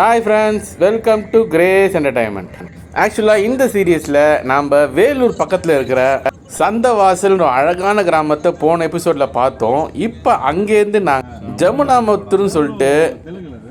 Hi friends welcome to Grace entertainment ஆக்சுவலாக இந்த சீரியஸில் நாம் வேலூர் பக்கத்தில் இருக்கிற சந்தவாசல்னு ஒரு அழகான கிராமத்தை போன எபிசோடில் பார்த்தோம். இப்போ அங்கேருந்து நான் ஜமுனாமத்துன்னு சொல்லிட்டு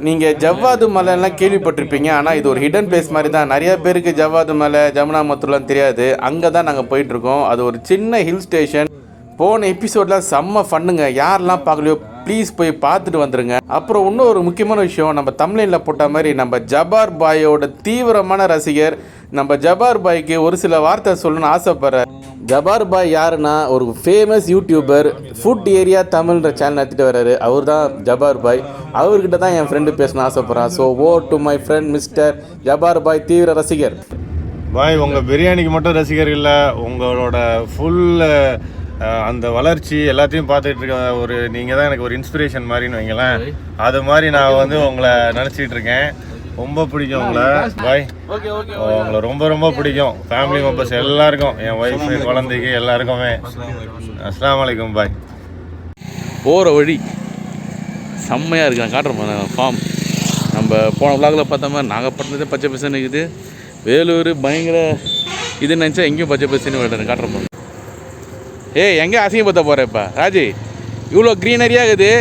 நீங்கள் ஜவ்வாது மலைலாம் கேள்விப்பட்டிருப்பீங்க. ஆனால் இது ஒரு ஹிடன் பிளேஸ் மாதிரி தான். நிறைய பேருக்கு ஜவ்வாது மலை ஜமுனாமத்துலாம் தெரியாது. அங்கே தான் நாங்கள் போயிட்டுருக்கோம் அது ஒரு சின்ன ஹில் ஸ்டேஷன் போன எபிசோடில் செம்ம ஃபண்ணுங்க யாரெல்லாம் பார்க்கலையோ ப்ளீஸ் போய் பார்த்துட்டு வந்துருங்க. அப்புறம் இன்னும் ஒரு முக்கியமான விஷயம் நம்ம தமிழில் போட்ட மாதிரி நம்ம ஜபார் பாயோட தீவிரமான ரசிகர் நம்ம ஜபார் பாய்க்கு ஒரு சில வார்த்தை சொல்லணும்னு ஆசைப்படுறேன். ஜபார் பாய் யாருன்னா ஒரு ஃபேமஸ் யூடியூபர் ஃபுட் ஏரியா தமிழ்ன்ற சேனல் நடத்திட்டு வர்றாரு. அவர் தான் ஜபார் பாய். அவர்கிட்ட தான் என் ஃப்ரெண்டு பேசணும்னு ஆசைப்பட்றான். So oh to my friend mister Jabbar Bhai தீவிர ரசிகர். பாய் உங்கள் பிரியாணிக்கு மட்டும் ரசிகர் இல்லை உங்களோட ஃபுல் அந்த வளர்ச்சி எல்லாத்தையும் பார்த்துட்டு இருக்க ஒரு நீங்கள் தான் எனக்கு ஒரு இன்ஸ்பிரேஷன் மாதிரின்னு வைங்களேன். அது மாதிரி நான் வந்து உங்களை நினச்சிட்டு இருக்கேன். ரொம்ப பிடிக்கும் உங்களை. பாய் உங்களை ரொம்ப ரொம்ப பிடிக்கும். ஃபேமிலி மெம்பர்ஸ் எல்லாருக்கும் என் ஒய்ஃபு குழந்தைக்கு எல்லாருக்குமே. அஸ்ஸலாமு அலைக்கும் பாய் போகிற வழி. செம்மையாக இருக்கு. நான் காட்டுறேன் ஃபார்ம் நம்ம போன விளாகில் பார்த்த மாதிரி நாகப்பட்டினத்தே பச்சை பசன்னு இருக்குது. வேலூர் பயங்கர இதுன்னு நினச்சா எங்கேயும் பச்சை பசன்னு விளையாடுறேன். காட்டுறேன் ஏய் எங்கே அசிங்கப்படுத்த போகிற இப்போ? ராஜி இவ்வளோ க்ரீனரியாக இருக்குது.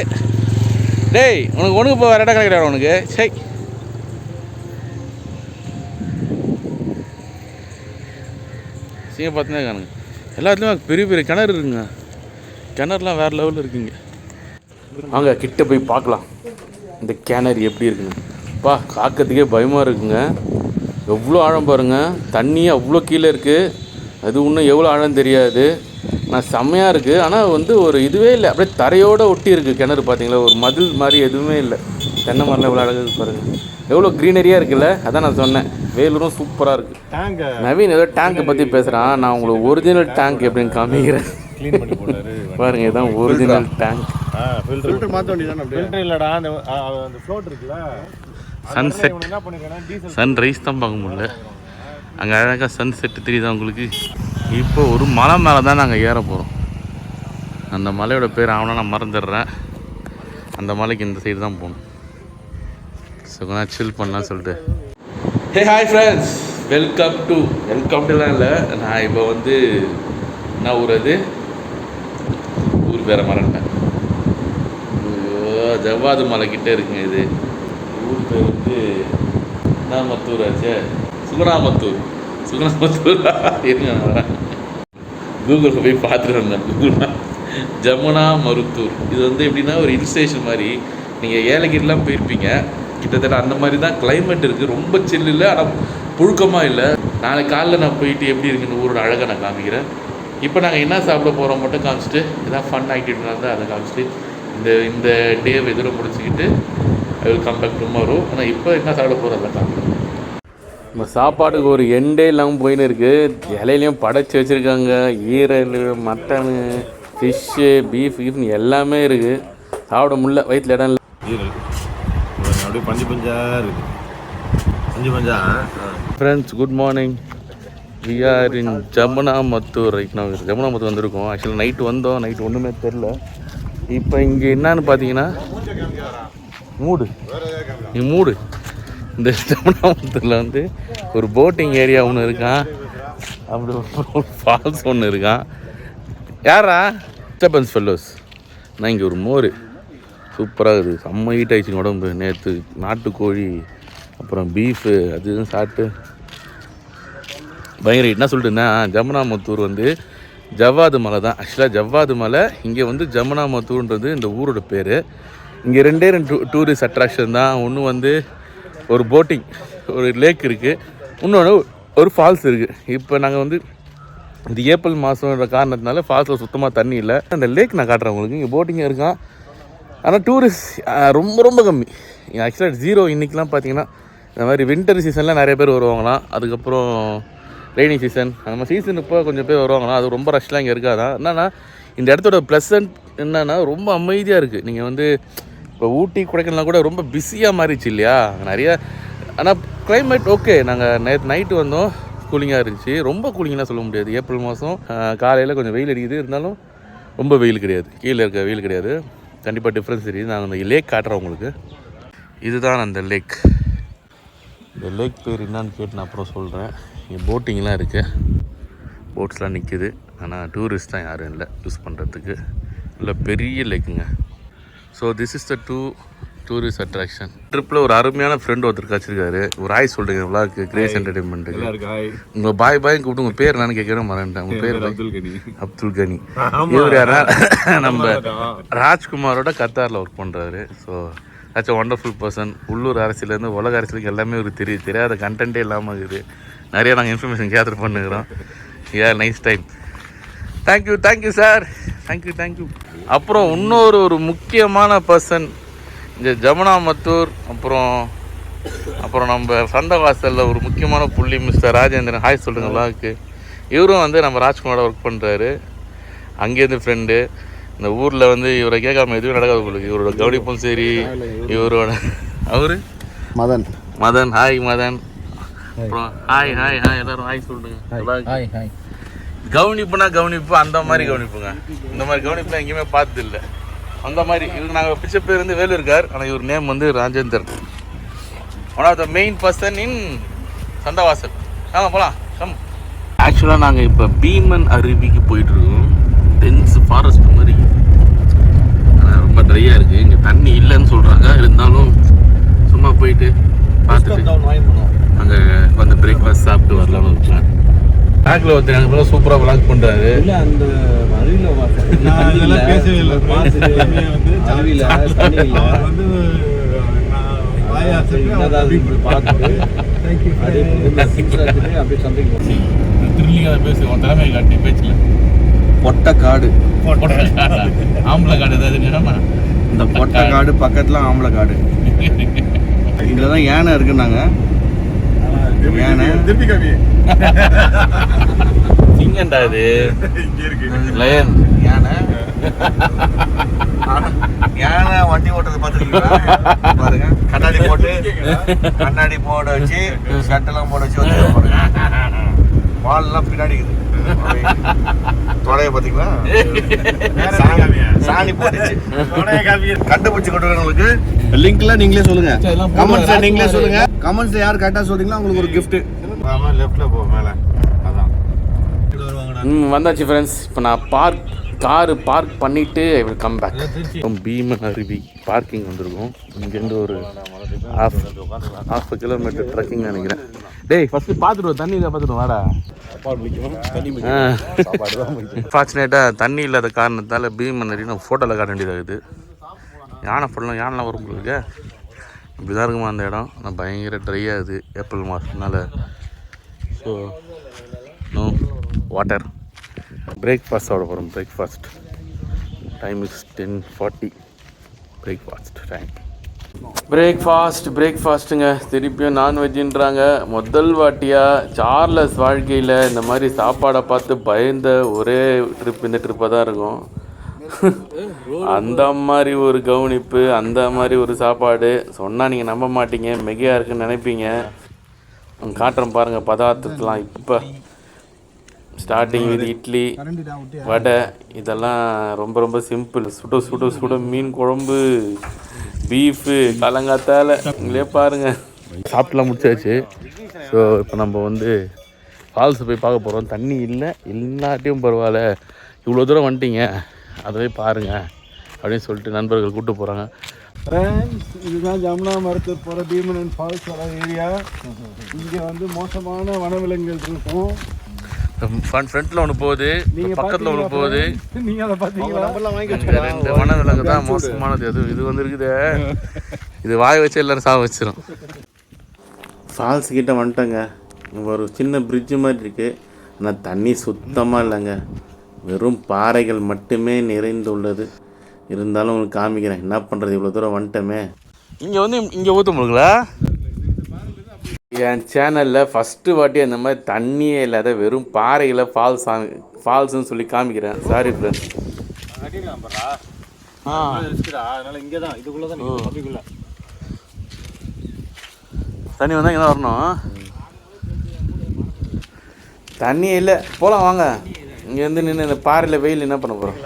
டேய் உனக்கு ஒன்றுக்கு இப்போ வேறு இடம் கிடையாது உனக்கு? சரி சீங்க பார்த்துனே இருக்கானுங்க. எல்லாத்துலேயும் பெரிய பெரிய கிணறு இருக்குங்க. கிணறுலாம் வேறு லெவலில் இருக்குங்க. வாங்க கிட்ட போய் பார்க்கலாம். இந்த கிணறு எப்படி இருக்குங்க பா காக்கிறதுக்கே பயமாக இருக்குங்க. எவ்வளோ ஆழம் பாருங்க. தண்ணி அவ்வளோ கீழே இருக்குது அது இன்னும் எவ்வளோ ஆழம் தெரியாது. நான் செம்மையாக இருக்குது ஆனால் வந்து ஒரு இதுவே இல்லை. அப்படியே தரையோட ஒட்டி இருக்குது கிணறு பார்த்தீங்களா ஒரு மதில் மாதிரி எதுவுமே இல்லை. தென்னை மரம்லாம் இவ்வளோ அழகாக இருக்கு பாருங்க. எவ்வளோ க்ரீனரியாக இருக்குல்ல? அதான் நான் சொன்னேன். வேலூரும் சூப்பராக இருக்குது டேங்க நவீன் ஏதோ டேங்கை பற்றி பேசுகிறான் நான் உங்களுக்கு ஒரிஜினல் டேங்க் எப்படின்னு காமிக்கிறேன். பாருங்க இதான் ஒரிஜினல் டேங்க் ஃபில்டர் மாற்ற வேண்டியதானே ஃபில்டர் இல்லைடா அந்த ஆ, அந்த ஃப்ளோட் இருக்குல்ல? சன்செட் இவனுங்க என்ன பண்ணிருக்கானா டீசல் சன்ரைஸ் தான் பார்க்க முடியல. அங்கே அழகாக சன் செட்டு தெரியுதா உங்களுக்கு? இப்போ ஒரு மலை மேலே தான் நாங்கள் ஏற போகிறோம் அந்த மலையோட பேர் அவனா நான் மறந்துடுறேன். அந்த மலைக்கு இந்த சைடு தான் போகணும். சுகனா சில் பண்ணலாம் சொல்லிட்டு. Hey hi friends welcome to welcome டுலாம் இல்லை. நான் இப்போ வந்து என்ன ஊர் அது? ஊர் பேரை மறந்துட்டேன். ஜவ்வாது மலை கிட்டே இருக்குங்க இது. ஊர் பேர் வந்து நான் மத்தூராச்சே சுகுணாமத்தூர். சுகுணாமத்தூர்? இருங்க நான் வரேன் கூகுளில் போய் பார்த்துட்டு வந்தேன். கூகுள்னா ஜமுனா மருத்தூர். இது வந்து எப்படின்னா ஒரு ஹில் ஸ்டேஷன் மாதிரி. நீங்கள் ஏலகிரிலாம் போயிருப்பீங்க. கிட்டத்தட்ட அந்த மாதிரி தான் கிளைமேட் இருக்குது ரொம்ப சில்லு இல்லை ஆனால் புழுக்கமாக இல்லை. நாளைக்கு காலைல நான் போயிட்டு எப்படி இருக்குன்னு ஊரோட அழகை நான் காமிக்கிறேன். இப்போ நாங்கள் என்ன சாப்பிட போகிறோம் மட்டும் காமிச்சிட்டு எதாவது ஃபன் ஆக்டிவிட்டி இருந்தால் அதை காமிச்சிட்டு இந்த இந்த டேவை இதோட முடிச்சுக்கிட்டு I will come back tomorrow ஆனால் இப்போ என்ன சாப்பிட போகிறோம் அதை காமிக்கிறேன். நம்ம சாப்பாடுக்கு ஒரு எண்டே இல்லாமல் போயின்னு இருக்குது இலையிலையும் படைச்சி வச்சுருக்காங்க. ஈரல் மட்டனு ஃபிஷ்ஷு பீஃப் கீஃப்னு எல்லாமே இருக்குது சாப்பிட முடியல. வயிற்றில் இடம் இல்லை. ஈரல். அப்படியே பஞ்சு பஞ்சா இருக்கு. பஞ்சு பஞ்சா friends good morning we are in Jamuna Mathur right நான் ஜமுனா மத்தூர் வந்திருக்கோம். ஆக்சுவலாக நைட்டு வந்தோம். நைட் ஒன்றுமே தெரில இப்போ இங்கே என்னன்னு பார்த்தீங்கன்னா மூடு. நீ மூடு. இந்த திருவண்ணாமலத்தில் வந்து ஒரு போட்டிங் ஏரியா ஒன்று இருக்கான். அப்படி ஒரு ஃபால்ஸ் ஒன்று இருக்கான். யாரா டிஸ்டர்பன்ஸ் ஃபெல்லோஸ் நான் இங்கே ஒரு மோர். சூப்பராக இருக்குது. செம்ம ஹீட் ஆயிடுச்சு உடம்பு நேற்று நாட்டுக்கோழி அப்புறம் பீஃபு அது இதுன்னு சாப்பிட்டு. பயங்கர என்ன சொல்லிட்டு ஜமுனாமத்தூர் வந்து ஜவ்வாது மலை தான். ஆக்சுவலாக ஜவ்வாது மலை இங்கே வந்து ஜமுனாமத்தூர்ன்றது இந்த ஊரோட பேர். இங்கே ரெண்டே ரெண்டு டூ டூரிஸ்ட் அட்ராக்ஷன் தான். ஒன்று வந்து ஒரு போட்டிங் ஒரு லேக் இருக்குது இன்னொன்று ஒரு ஃபால்ஸ் இருக்குது இப்போ நாங்கள் வந்து இந்த ஏப்ரல் மாதம்ன்ற காரணத்தினால ஃபால்ஸில் சுத்தமாக தண்ணி இல்லை. அந்த லேக் நான் காட்டுறேன் உங்களுக்கு. இங்கே போட்டிங்காக இருக்கான். ஆனால் டூரிஸ்ட் ரொம்ப ரொம்ப கம்மி. ஆக்சுவலாக ஜீரோ இன்றைக்கெலாம் பார்த்தீங்கன்னா இந்த மாதிரி வின்டர் சீசனில் நிறைய பேர் வருவாங்களாம். அதுக்கப்புறம் ரெய்னி சீசன் அந்த மாதிரி சீசன் இப்போ கொஞ்சம் பேர் வருவாங்களாம். அது ரொம்ப ரஷ்லாம் இங்கே இருக்காதான் என்னென்னா இந்த இடத்தோட ப்ளசன்ட் என்னென்னா ரொம்ப அமைதியாக இருக்குது நீங்கள் வந்து இப்போ ஊட்டி கொடைக்கானலாம் கூட ரொம்ப பிஸியாக மாறிச்சு இல்லையா? நிறைய ஆனால் கிளைமேட் ஓகே நாங்கள் நேற்று நைட்டு வந்தோம். கூலிங்காக இருந்துச்சு. ரொம்ப கூலிங்லாம் சொல்ல முடியாது. ஏப்ரல் மாதம் காலையில் கொஞ்சம் வெயில் அடிக்குது. இருந்தாலும் ரொம்ப வெயில் கிடையாது. கீழே இருக்க வெயில் கிடையாது. கண்டிப்பாக டிஃப்ரென்ஸ் தெரியுது. நாங்கள் அந்த லேக் காட்டுறோம் உங்களுக்கு. இதுதான் அந்த லேக் இந்த லேக் பேர் என்னான்னு கேட்டு நான் அப்புறம் சொல்கிறேன் இங்கே போட்டிங்லாம் இருக்குது போட்ஸ்லாம் நிற்கிது ஆனால் டூரிஸ்ட் தான் யாரும் இல்லை. யூஸ் பண்ணுறதுக்கு இல்லை பெரிய லேக்குங்க so this is the to tourist attraction ட்ரிப்பில் ஒரு அருமையான ஃப்ரெண்ட் ஒருத்தர் கிடச்சிருக்காரு ஒரு ஆய் சொல்கிறீங்க விளாக்கு கிரேஸ் என்டர்டைன்மெண்ட்டுக்கு உங்கள் பாய் பாய் கூப்பிட்டு உங்கள் பேர் என்னன்னு கேட்கறேன் மறந்துட்டேன். உங்கள் பேர் அப்துல் கனி. அப்துல் கனி. இவர் யாரா? நம்ம ராஜ்குமாரோட கத்தாரில் ஒர்க் பண்ணுறாரு ஸோ ஆச்சு ஒண்டர்ஃபுல் பர்சன் உள்ளூர் அரசியலேருந்து உலக அரசியலுக்கு எல்லாமே ஒரு தெரியுது தெரியாத கண்டென்ட்டே இல்லாமல் இருக்குது. நிறைய நாங்கள் இன்ஃபர்மேஷன் கேதர் பண்ணுகிறோம். A nice time thank you thank you sir thank you thank you அப்புறம் இன்னொரு ஒரு முக்கியமான பர்சன் இந்த ஜமுனாமத்தூர் அப்புறம் அப்புறம் நம்ம சந்தவாசலில் ஒரு முக்கியமான புள்ளி மிஸ்டர் ராஜேந்திரன். ஹாய் சொல்லுங்க விளாக்கு இவரும் வந்து நம்ம ராஜ்குமாரோட ஒர்க் பண்ணுறாரு அங்கேருந்து ஃப்ரெண்டு இந்த ஊரில் வந்து இவரை கேட்காம எதுவும் நடக்காது உங்களுக்கு இவரோட கவனிப்பும் சரி இவரோட அவரு? மதன். மதன். ஹாய் மதன். அப்புறம் ஹாய் ஹாய் ஹாய் எல்லாரும் ஹாய் சொல்லுங்க. ஹாய் ஹாய் கவனிப்புனா கவனிப்பு அந்த மாதிரி கவனிப்புங்க. இந்த மாதிரி கவனிப்புலாம் எங்கேயுமே பார்த்தது இல்லை அந்த மாதிரி இவருக்கு நாங்கள் பிச்சை பேர் வந்து வேலூர்கார் ஆனால் இவர் நேம் வந்து Rajendar one of the main person in Santhavasal. வாங்க போகலாம் கம் ஆக்சுவலாக நாங்கள் இப்போ பீமன் அருவிக்கு போயிட்டுருக்கோம். டென்ஸ் ஃபாரஸ்ட் மாதிரி. ஆனா, ரொம்ப ட்ரையாக இருக்குது இங்கே தண்ணி இல்லைன்னு சொல்கிறாங்க இருந்தாலும் சும்மா போயிட்டு பார்த்துட்டு அங்கே வந்து பிரேக்ஃபாஸ்ட் சாப்பிட்டு வரலாம்னு பிளான் பேக்கில் ஒருத்தர் எனக்கு சூப்பராக விளாக் பண்ணுறாரு இல்ல அந்த அருவியில நான் இதெல்லாம் பேசவே இல்லை. வந்து அருவியில தண்ணி இல்ல. அவர் வந்து நான் வாய் அசைச்சு அவர் என்னதான் அப்படி பார்த்துட்டு Thank you, அப்படியே friend. எடுத்துட்டு அப்படியே சந்தைக்கு போகணும் திருலிங்க அதை பேசு உன் திறமையை காட்டி பேச்சில். பொட்டை காடு. ஆம்பளை காடு ஏதாவது இந்த பொட்டை காடு. பக்கத்துல ஆம்பளை காடு. இதுல தான் யானை இருக்குன்னாங்க. திருப்பி, காமி. சிங்கண்டா இது. இங்க இருக்கு. லயன் யானை? யானை வண்டி ஓட்டுறது பார்த்துருக்கீங்களா? பாருங்க. கண்ணாடி போட்டு கண்ணாடி போட வச்சு ஷர்ட்டெல்லாம் போட வச்சு வந்து பாருங்க வால்லாம் பின்னாடி இருக்குது. தொடைய பார்த்தீங்களா? வேற சாணி- போட்டுச்சு. கண்டுபிடிச்சு கொடுக்குறவங்களுக்கு லிங்க்ல நீங்களே சொல்லுங்க. கமெண்ட்ஸ்ல நீங்களே சொல்லுங்க. கமெண்ட்ஸ்ல யார் கரெக்டா சொல்றீங்களோ உங்களுக்கு ஒரு gift. ஆமா, leftல போ மேல. அதான். ம் வந்தாச்சு ஃப்ரெண்ட்ஸ் இப்போ நான் பார்க் காரு பார்க் பண்ணிவிட்டு I will come back Beeman அருவி பார்க்கிங் வந்திருக்கோம். இங்கேருந்து ஒரு ஹாஃப் ஹாஃப் கிலோமீட்டர் ட்ரெக்கிங் நினைக்கிறேன். டேய் ஃபஸ்ட்டு பார்த்துட்டு வா, தண்ணி இதை பார்த்துட்டு வாடா. ஃபார்ச்சுனேட்டாக தண்ணி இல்லாத காரணத்தால் பீமன் அருவி நம்ம ஃபோட்டோவில் காட்ட வேண்டியதாகுது. யானை ஃபுல்லாக யானைலாம் வரும் உங்களுக்கு? இப்படி தான் இருக்குமா அந்த இடம்? ஆனால் பயங்கர ட்ரை ஆகுது ஏப்ரல் மாதம்னால ஸோ நோ வாட்டர் பிரேக்ஃபாஸ்ட் சாப்பிட போகிறோம் breakfast time is ten forty breakfast time breakfast பிரேக்ஃபாஸ்ட்டுங்க திருப்பியும் நான்வெஜ்ஜுன்றாங்க முதல் வாட்டியாக சார்லஸ் வாழ்க்கையில் இந்த மாதிரி சாப்பாடை பார்த்து பயந்த ஒரே ட்ரிப் இந்த ட்ரிப்பாக தான் இருக்கும். அந்த மாதிரி ஒரு கவனிப்பு அந்த மாதிரி ஒரு சாப்பாடு. சொன்னால் நீங்கள் நம்ப மாட்டீங்க மிகையாக இருக்குன்னு நினைப்பீங்க. காட்டுறேன் பாருங்கள் பதார்த்தத்தெலாம் இப்போ ஸ்டார்டிங் வித் இட்லி வடை இதெல்லாம் ரொம்ப ரொம்ப சிம்பிள் சுட சுட சுட மீன் குழம்பு பீஃபு கலங்காத்தால. நீங்களே பாருங்க. சாப்பிட்டுலாம் முடிச்சாச்சு. ஸோ இப்போ நம்ம வந்து ஃபால்ஸ் போய் பார்க்க போகிறோம் தண்ணி இல்லை இல்லாட்டியும் பரவாயில்ல. இவ்வளோ தூரம் வந்துட்டீங்க. அதை போய் பாருங்க. அப்படின்னு சொல்லிட்டு நண்பர்கள் கூப்பிட்டு போகிறாங்க இதுதான் ஜமுனா மருத்துவர் போகிற பீமன் அண்ட் ஃபால்ஸ் வர ஏரியா இங்கே வந்து மோசமான வனவிலங்குகள் இருக்கும். ஃப்ரண்ட் ஃப்ரண்ட்டில் ஒன்று போகுது பக்கத்தில் ஒன்று போகுது நீங்கள் அதை பார்த்தீங்களா இந்த ரெண்டு வனவிலங்கு தான் மோசமானது. அது இது வந்து இருக்குதே இது வாய் வச்சு எல்லாரும் சாக வச்சிரும். ஃபால்ஸ் கிட்ட வந்துட்டேங்க. ஒரு சின்ன பிரிட்ஜு மாதிரி இருக்கு. ஆனால் தண்ணி சுத்தமாக இல்லைங்க. வெறும் பாறைகள் மட்டுமே நிறைந்துள்ளது. இருந்தாலும் உங்களுக்கு காமிக்கிறேன். என்ன பண்ணுறது இவ்வளோ தூரம் வந்துட்டோமே. இங்கே வந்து இங்கே ஊற்ற முடியுங்களா என் சேனலில் ஃபஸ்ட்டு வாட்டி அந்த மாதிரி தண்ணியே இல்லாத வெறும் பாறைகளை ஃபால்ஸ் ஃபால்ஸ்னு சொல்லி காமிக்கிறேன். சாரி ஃப்ரெண்ட்ஸ் தண்ணி வந்தால் இங்கே தான் வரணும். தண்ணியே இல்லை. போகலாம் வாங்க. இங்கேருந்து நின்று இந்த பாறையில் வெயில் என்ன பண்ண போகிறோம்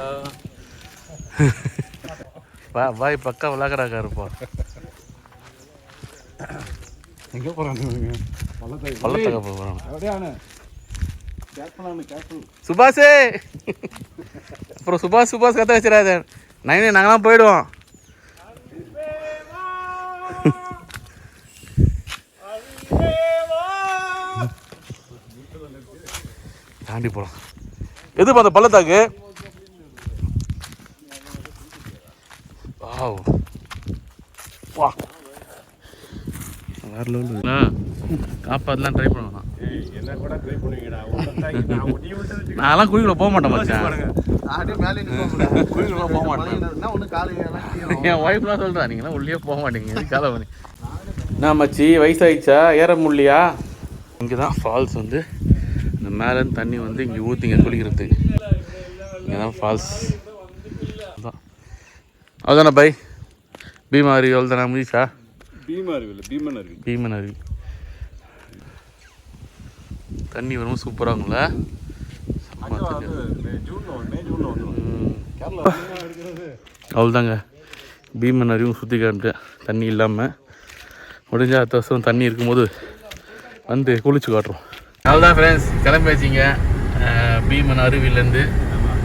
வா பாய் பக்கா விளாக்கடாக்கா இருப்பா. எங்கே பள்ளத்தை பள்ளத்தக்க. போகிறாங்க அப்படியாண்ணே? சுபாஷே! அப்புறம் சுபாஷ் சுபாஷ் கத்த வச்சிடாத. நைனே நாங்களாம் போயிடுவோம். தாண்டி போகலாம் எது அந்த பள்ளத்தாக்கு? வாவ். வா. வேற லெவல் காப்பாற்றலாம் ட்ரை பண்ணலாம் என்ன கூட நான்லாம் குழிக்குள்ள போக மாட்டேன் மச்சான். குழிக்குள்ள போக மாட்டேன் என் ஒய்ஃப்லாம் சொல்கிறா நீங்களாம் உள்ளே போக மாட்டீங்க காலை பண்ணி நான் மச்சி வயசாயிடுச்சா? ஏற முடியலையா? இங்கே தான் ஃபால்ஸ் வந்து இந்த மேலேருந்து தண்ணி வந்து இங்கே ஊற்றிங்க குளிக்கிறதுக்கு. இங்கே தான் ஃபால்ஸ் அதான். அதானே பை பீமாரி எவ்வளோ தானே முடிச்சா பீமா பீமன் அருவி. பீமன் அருவி. தண்ணி வரும் சூப்பராக இருக்கும்ல? அவ்வளோதாங்க பீமன் அருவியும் சுற்றி காமிட்டேன் தண்ணி இல்லாமல் முடிஞ்ச அடுத்த வருஷம் தண்ணி இருக்கும்போது வந்து குளிச்சு காட்டுறோம். அவ்வளோதான் ஃப்ரெண்ட்ஸ் கிளம்பியாச்சிங்க பீமன் அருவிலேருந்து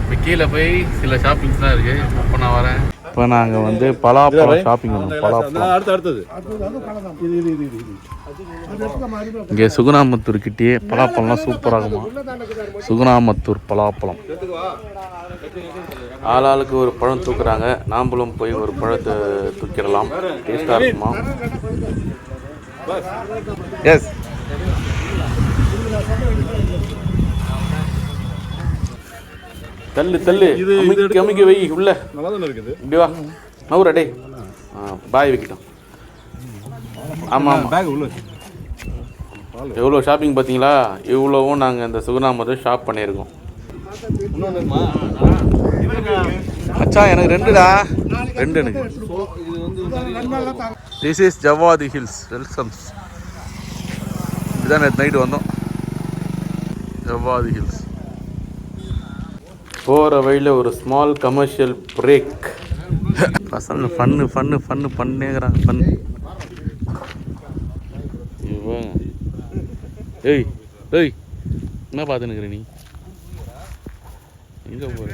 இப்போ கீழே போய் சில ஷாப்பிங்ஸ்லாம் இருக்குது இப்போ நான் வரேன். இப்போ நாங்கள் வந்து பலாப்பழம் ஷாப்பிங் பண்ணோம் பலாப்பழம். இங்கே சுகுணாமத்தூர் கிட்டேயே பலாப்பழம்லாம் சூப்பராக இருக்குமா சுகுணாமத்தூர் பலாப்பழம். ஆளாளுக்கு ஒரு பழம் தூக்குறாங்க. நாம்பளும் போய் ஒரு பழத்தை தூக்கிடலாம். டேஸ்டாக இருக்குமா? எஸ் தள்ளு தள்ளு. அமுக்கி அமுக்கி வை உள்ள. நல்லா தானே இருக்குது. இப்படி வா. நவுரா ஆ பாய் வைக்கிட்டோம். ஆமாம் பேக் உள்ள. எவ்வளோ ஷாப்பிங் பார்த்தீங்களா? இவ்வளோவும் நாங்கள் இந்த சுகுணாமத்தை ஷாப் பண்ணியிருக்கோம். மச்சான் எனக்கு ரெண்டுடா. ரெண்டு எனக்கு this is Javadi hills welcomes இதுதான் நேற்று நைட்டு வந்தோம். ஜவாதி ஹில்ஸ் போகிற வழியில் ஒரு ஸ்மால் கமர்ஷியல் பிரேக் பசங்க ஃபன்னு ஃபன்னு ஃபன்னு பண்ணேங்கிறாங்க ஃபன் ஏய் ஏய் என்ன பார்த்துன்னு நீ? எங்கே போகிற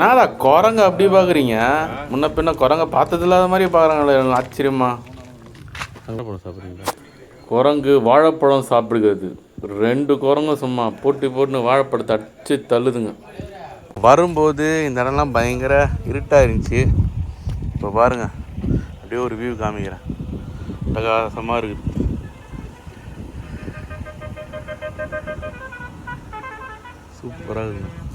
நாடா குரங்க அப்படி பார்க்குறீங்க முன்ன பின்ன குரங்க பார்த்தது இல்லாத மாதிரி பார்க்குறாங்களே ஆச்சரியமா? வாழைப்பழம் சாப்பிட்றீங்களா குரங்கு வாழைப்பழம் சாப்பிடுகிறது. ரெண்டு குரங்கும் சும்மா போட்டி போட்டுன்னு வாழைப்பழத்தை அடிச்சு தள்ளுதுங்க. வரும்போது இந்த இடம்லாம் பயங்கர இருட்டாக இருந்துச்சு இப்போ பாருங்கள் அப்படியே ஒரு வியூ காமிக்கிறேன். பிரகாசமாக இருக்குது. சூப்பராக இருக்குது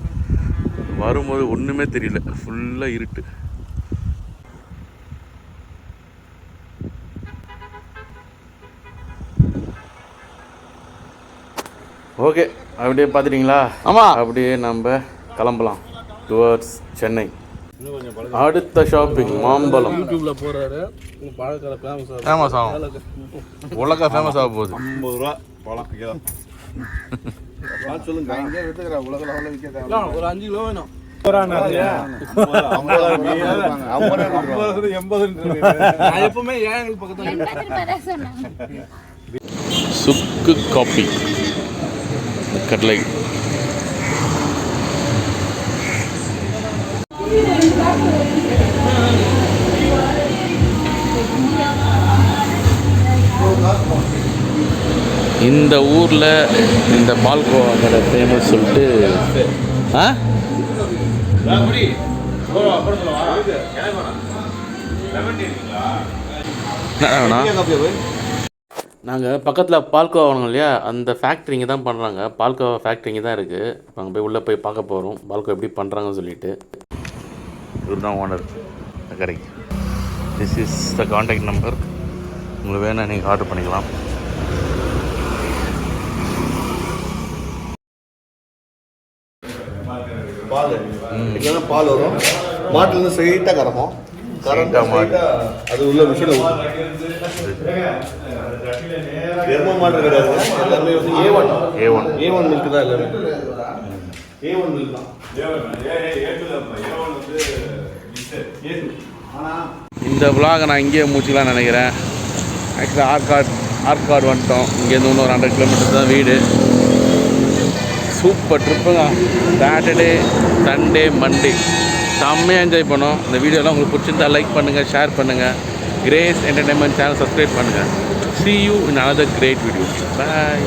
வரும்போது ஒன்றுமே தெரியல. ஃபுல்லாக இருட்டு. ஓகே அப்படியே பார்த்துட்டிங்களா? ஆமாம் அப்படியே நம்ம கிளம்பலாம் டுவர்ட்ஸ் சென்னை. அடுத்த ஷாப்பிங் மாம்பழம். யூடியூப்ல போறாரு பழக்கடை ஃபேமஸ் ஃபேமஸ் ஆகும். உலக ஃபேமஸ் ஆக போகுது. ஐம்பது ரூபா பழம் சொல்லுங்க. இங்கே வித்துக்கிற உலக லெவலில் விற்க தேவை ஒரு அஞ்சு கிலோ வேணும். நான் எப்பவுமே ஏன் எங்களுக்கு பக்கத்துல சுக்கு காப்பி கடலை இந்த ஊரில் இந்த பால்கோவா கடை ஃபேமஸ் சொல்லிட்டு ஆ? நாங்கள் பக்கத்தில் பால்கோவா வாங்கணும் இல்லையா? அந்த ஃபேக்ட்ரிங்க தான் பண்ணுறாங்க பால்கோவா ஃபேக்ட்ரிங்க தான் இருக்குது அங்கே போய் உள்ளே போய் பார்க்க போகிறோம் பால்கோவா எப்படி பண்ணுறாங்கன்னு சொல்லிட்டு. இவர் தான் ஓனர் கடைக்கு. This is the contact number உங்களுக்கு வேணால் நீங்கள் ஆர்டர் பண்ணிக்கலாம். பால். இங்கே பால் வரும். மாட்டுலேருந்து ஸ்ட்ரெயிட்டாக கறப்போம் கரண்ட் மாடு அது உள்ள மிஷின் எரும மாடு கிடையாதுங்க எல்லாமே வந்து A one A one A one milk தான் எல்லாமே. ஏ ஒன் மில்க் தான். இந்த vlog நான் இங்கேயே முடிச்சுக்கலாம் நினைக்கிறேன். ஆக்சுவலாக ஆர்காட் ஆர்காட் வந்துட்டோம். இங்கேருந்து இன்னும் ஒரு ஹண்ட்ரட் கிலோமீட்டர் தான் வீடு. சூப்பர் ட்ரிப்புங்க. சாட்டர்டே சண்டே மண்டே செம்மையாக என்ஜாய் பண்ணோம். இந்த வீடியோலாம் உங்களுக்கு பிடிச்சிருந்தா லைக் பண்ணுங்கள் ஷேர் பண்ணுங்கள் கிரேஸ் என்டர்டைன்மெண்ட் சேனல் சப்ஸ்கிரைப் பண்ணுங்கள் see you in another great video bye